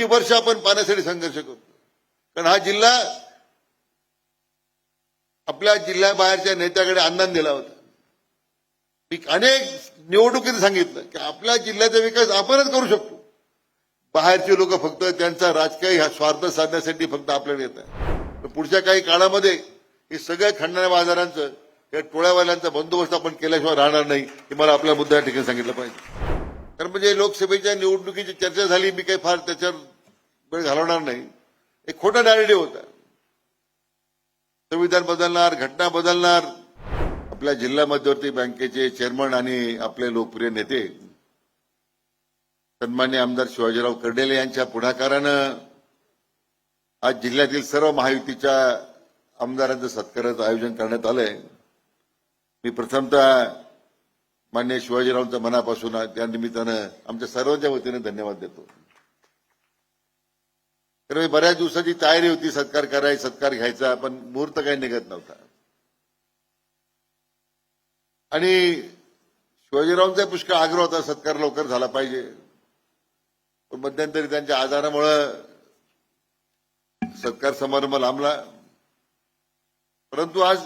किती वर्ष आपण पाण्यासाठी संघर्ष करतो? कारण हा जिल्हा आपल्या जिल्ह्याबाहेरच्या नेत्याकडे अन्नान दिला होता. मी अनेक निवडणुकीत सांगितलं की आपल्या जिल्ह्याचा विकास आपणच करू शकतो. बाहेरचे लोक फक्त त्यांचा राजकीय हा स्वार्थ साधण्यासाठी फक्त आपल्याकडे येतात पुढच्या काही काळामध्ये हे सगळ्या खंडण्या बाजारांचं या टोळ्यावाल्यांचा बंदोबस्त आपण केल्याशिवाय राहणार नाही हे मला आपल्या मुद्दा ठिकाणी सांगितलं पाहिजे. तर म्हणजे लोकसभेच्या निवडणुकीची चर्चा झाली मी काही फार त्याच्यावर वेळ घालवणार नाही. एक खोटा नॅरेटिव्ह होता. संविधान बदलणार घटना बदलणार. आपल्या जिल्हा मध्यवर्ती बँकेचे चेअरमन आणि आपले लोकप्रिय नेते सन्मान्य आमदार शिवाजीराव कर्डेले यांच्या पुढाकारानं आज जिल्ह्यातील सर्व महायुतीच्या आमदारांचं सत्काराचं आयोजन करण्यात आलंय. मी प्रथमतः मान्य शिवाजीरावांचा मनापासून त्या निमित्तानं आमच्या सर्वांच्या वतीने धन्यवाद देतो. तर बऱ्याच दिवसाची तयारी होती सत्कार करायचा सत्कार घ्यायचा पण मुहूर्त काही निघत नव्हता. आणि शिवाजीरावांचा पुष्कळ आग्रह होता सत्कार लवकर झाला पाहिजे. पण मध्यंतरी त्यांच्या आजारामुळं सत्कार समारंभ लांबला. परंतु आज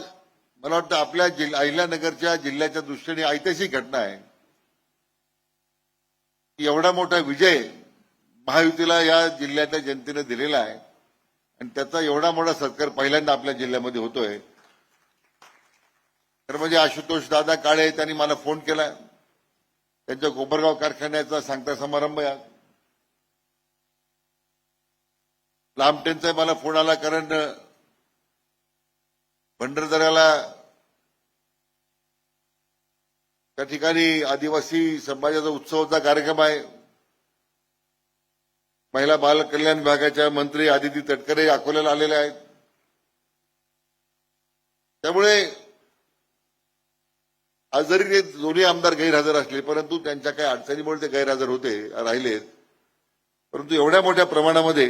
मला वाटतं आपल्या जिल्हा अहिल्यानगरच्या जिल्ह्याच्या दृष्टीने ऐतिहासिक घटना आहे. एवढा मोठा विजय महायुतीला या जिल्ह्याच्या जनतेने दिलेला आहे. आणि त्याचा एवढा मोठा सत्कार पहिल्यांदा आपल्या जिल्ह्यामध्ये होतोय. तर म्हणजे आशुतोष दादा काळे त्यांनी मला फोन केला. त्यांच्या कोपरगाव कारखान्याचा सांगता समारंभ आहे. लांबटेंचा मला फोन आला कारण भंडारदऱ्याला त्या ठिकाणी आदिवासी समाजाचा उत्सवाचा कार्यक्रम आहे. महिला बाल कल्याण विभागाच्या मंत्री आदिती तटकरे अकोल्याला आलेल्या आहेत. त्यामुळे आज जरी ते दोन्ही आमदार गैरहजर असले परंतु त्यांच्या काही अडचणीमुळे ते गैरहजर होते राहिलेत. परंतु एवढ्या मोठ्या प्रमाणामध्ये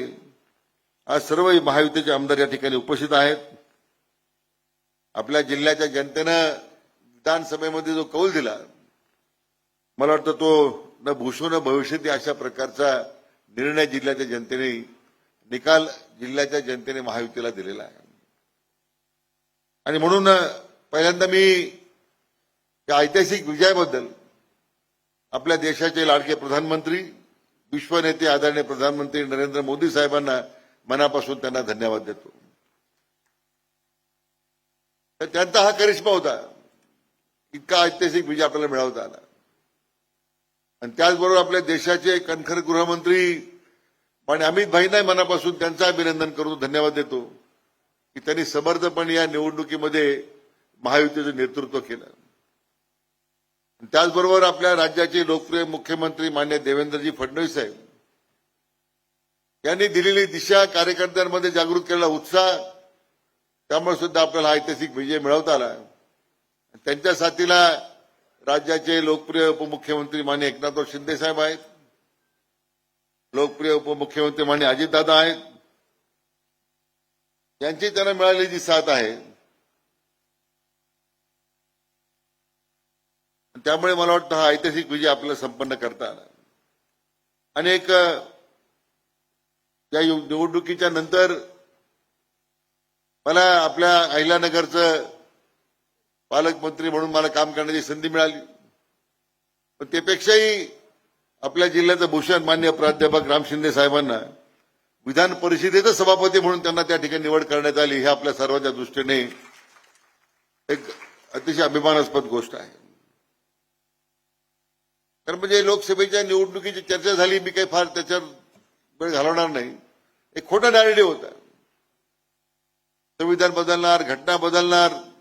आज सर्व महायुतीचे आमदार या ठिकाणी उपस्थित आहेत. आपल्या जिल्ह्याच्या जनतेनं विधानसभेमध्ये जो कौल दिला मला वाटतं तो न भूषो न भविष्यती अशा प्रकारचा निर्णय जिल्ह्याच्या जनतेने निकाल जिल्ह्याच्या जनतेने महायुतीला दिलेला आहे. आणि म्हणून पहिल्यांदा मी या ऐतिहासिक विजयाबद्दल आपल्या देशाचे लाडके प्रधानमंत्री विश्वनेते आदरणीय प्रधानमंत्री नरेंद्र मोदी साहेबांना मनापासून त्यांना धन्यवाद देतो. तर त्यांचा हा करिश्मा होता. इतका ऐतिहासिक विजय आपल्याला मिळवता आला. आणि त्याचबरोबर आपल्या देशाचे कणखर गृहमंत्री आणि अमित भाईंना मनापासून त्यांचं अभिनंदन करतो धन्यवाद देतो की त्यांनी समर्थपणे या निवडणुकीमध्ये महायुतीचं नेतृत्व केलं. आणि त्याचबरोबर आपल्या राज्याचे लोकप्रिय मुख्यमंत्री मान्य देवेंद्रजी फडणवीस साहेब यांनी दिलेली दिशा कार्यकर्त्यांमध्ये जागृत केलेला उत्साह त्यामुळे सुद्धा आपल्याला ऐतिहासिक विजय मिळवता आला. त्यांच्या साथीला राज्याचे लोकप्रिय उपमुख्यमंत्री मान्य एकनाथराव शिंदे साहेब आहेत. लोकप्रिय उपमुख्यमंत्री मान्य अजितदादा आहेत. यांची त्यांना मिळालेली जी साथ आहे त्यामुळे मला वाटतं हा ऐतिहासिक विजय आपल्याला संपन्न करता आला. आणि एक या निवडणुकीच्या नंतर मला आपल्या अहिल्यानगरचं पालकमंत्री म्हणून मला काम करण्याची संधी मिळाली. पण त्यापेक्षाही आपल्या जिल्ह्याचं भूषण मान्य प्राध्यापक राम शिंदे साहेबांना विधान परिषदेचं सभापती म्हणून त्यांना त्या ठिकाणी निवड करण्यात आली हे आपल्या सर्वांच्या दृष्टीने एक अतिशय अभिमानास्पद गोष्ट आहे. कारण म्हणजे लोकसभेच्या निवडणुकीची चर्चा झाली मी काही फार त्याच्यावर वेळ घालवणार नाही. एक खोटा नॅरेटिव्ह होता. संविधान बदलणार घटना बदलणार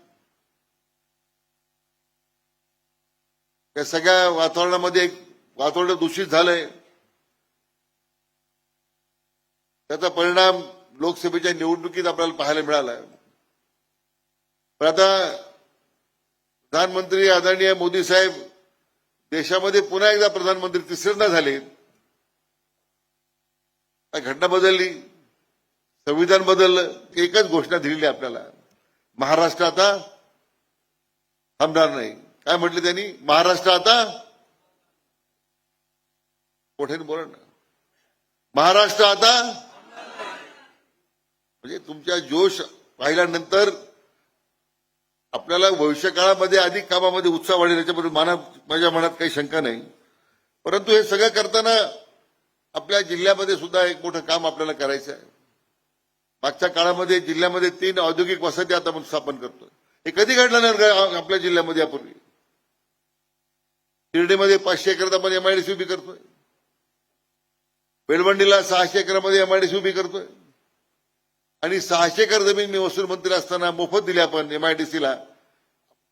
या सगळ्या वातावरणामध्ये एक वातावरण दूषित झालंय. त्याचा परिणाम लोकसभेच्या निवडणुकीत आपल्याला पाहायला मिळाला पण आता प्रधानमंत्री आदरणीय मोदी साहेब देशामध्ये पुन्हा एकदा प्रधानमंत्री तिसऱ्यांदा झाले. घटना बदलली संविधान बदललं एकच घोषणा दिलेली आपल्याला. महाराष्ट्र आता थांबणार नाही. काय म्हटले त्यांनी? महाराष्ट्र आता मोठ्याने बोला ना. महाराष्ट्र आता म्हणजे तुमच्या जोश पाहिल्यानंतर आपल्याला भविष्य काळामध्ये अधिक कामामध्ये उत्साह वाढेल याच्याबद्दल मना माझ्या मनात काही शंका नाही. परंतु हे सगळं करताना आपल्या जिल्ह्यामध्ये सुद्धा एक मोठं काम आपल्याला करायचं आहे. मागच्या काळामध्ये जिल्ह्यामध्ये तीन औद्योगिक वसती आता आपण स्थापन करतोय. हे कधी घडलं नाही आपल्या जिल्ह्यामध्ये यापूर्वी? शिर्डीमध्ये पाचशे एकरात आपण एमआयडीसी उभी करतोय. बेलवंडीला सहाशे एकरामध्ये एमआयडीसी उभी करतोय. आणि सहाशे एकर जमीन मी वसूल मंत्री असताना मोफत दिली आपण एमआयडीसीला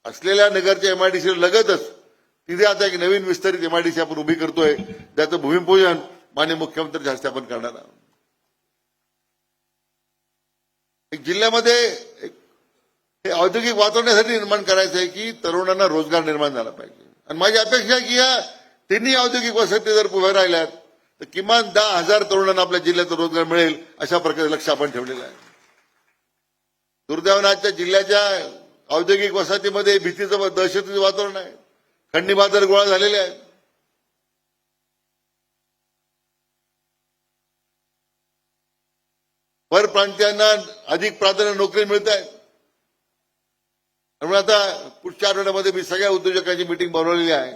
असलेल्या नगरच्या एमआयडीसी लगतच तिथे आता एक नवीन विस्तारित एमआयडीसी आपण उभी करतोय. त्याचं भूमिपूजन मान्य मुख्यमंत्री हस्ते आपण करणार आहोत. एक जिल्ह्यामध्ये हे औद्योगिक वातावरणासाठी निर्माण करायचं आहे की तरुणांना रोजगार निर्माण झाला पाहिजे. आणि माझी अपेक्षा की या तिन्ही औद्योगिक वसाहती जर उभ्या राहिल्यात तर किमान दहा हजार तरुणांना आपल्या जिल्ह्यात रोजगार मिळेल अशा प्रकारे लक्ष आपण ठेवलेलं आहे. दुर्दैवानं आजच्या जिल्ह्याच्या औद्योगिक वसाहतीमध्ये भीतीचं दहशतीचं वातावरण आहे. खंडी बाजार गोळा झालेले आहेत. परप्रांतीयांना अधिक प्राधान्य नोकरी मिळत आहेत. त्यामुळे आता पुढच्या आठवड्यामध्ये मी सगळ्या उद्योजकांची मिटिंग बोलवलेली आहे.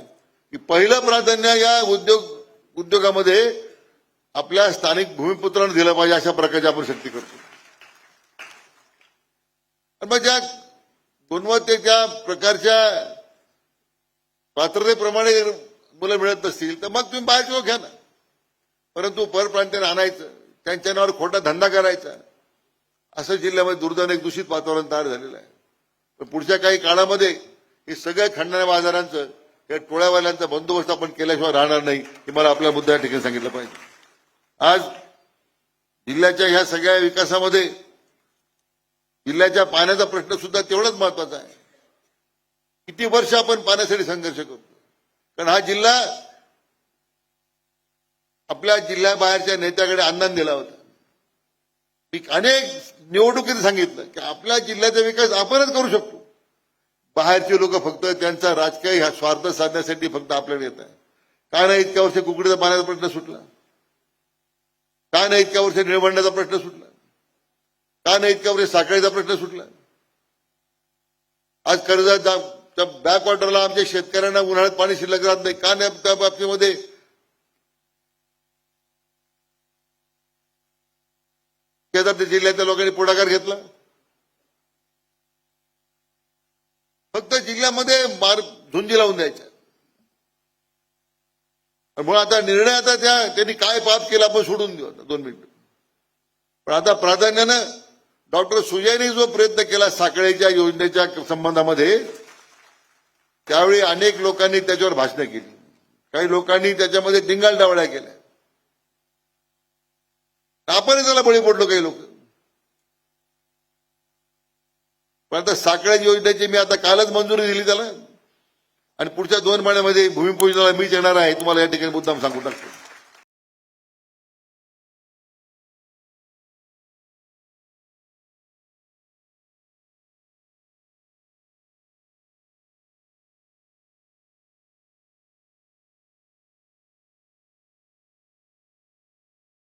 की पहिलं प्राधान्य या उद्योग उद्योगामध्ये आपल्या स्थानिक भूमिपुत्रांना दिलं पाहिजे अशा प्रकारची आपण शक्ती करतो. मग ज्या गुणवत्तेच्या प्रकारच्या पात्रतेप्रमाणे मुलं मिळत नसतील तर मग तुम्ही बाहेरचे घ्या ना. परंतु परप्रांतीयांना आणायचं त्यांच्या नावावर खोटा धंदा करायचा. असं जिल्ह्यामध्ये दुर्दैवाने एक दूषित वातावरण तयार झालेलं आहे. तर पुढच्या काही काळामध्ये हे सगळ्या खंडण्या बाजारांचं या टोळ्यावाल्यांचा बंदोबस्त आपण केल्याशिवाय राहणार नाही हे मला आपल्या मुद्दा या ठिकाणी सांगितलं पाहिजे. आज जिल्ह्याच्या ह्या सगळ्या विकासामध्ये जिल्ह्याच्या पाण्याचा प्रश्न सुद्धा तेवढाच महत्त्वाचा आहे. किती वर्ष आपण पाण्यासाठी संघर्ष करतो? कारण हा जिल्हा आपल्या जिल्ह्याबाहेरच्या नेत्याकडे अन्नान दिला होता. अनेक निवडणुकीत सांगितलं की आपल्या जिल्ह्याचा विकास आपणच करू शकतो. बाहेरचे लोक फक्त त्यांचा राजकीय स्वार्थ साधण्यासाठी फक्त आपल्याकडे येत आहे. का नाही इतक्या वर्ष कुकडीचा पाण्याचा प्रश्न सुटला? का नाही इतक्या वर्ष निळवंडाचा प्रश्न सुटला? का नाही इतक्या वर्ष साखळीचा प्रश्न सुटला? आज कर्जत बॅकवॉटरला आमच्या शेतकऱ्यांना उन्हाळ्यात पाणी शिल्लक राहत नाही. का नाही त्या बाबतीमध्ये शेजारच्या जिल्ह्यातल्या लोकांनी पुढाकार घेतला. फक्त जिल्ह्यामध्ये मार झुंजी लावून द्यायच्या म्हणून आता निर्णय आता त्या त्यांनी काय पाप केला आपण सोडून देऊ आता दोन मिनिट. पण आता प्राधान्यानं डॉक्टर सुजयने जो प्रयत्न केला साखळेच्या योजनेच्या संबंधामध्ये त्यावेळी अनेक लोकांनी त्याच्यावर भाषणं केली. काही लोकांनी त्याच्यामध्ये डिंगाल डावळ्या केल्या. आपण त्याला बळी पडलो काही लोक. पण आता साखळ्या योजनेची मी आता कालच मंजुरी दिली त्याला. आणि पुढच्या दोन महिन्यामध्ये भूमिपूजनाला मीच येणार आहे तुम्हाला या ठिकाणी मुद्दाम सांगू टाकतो.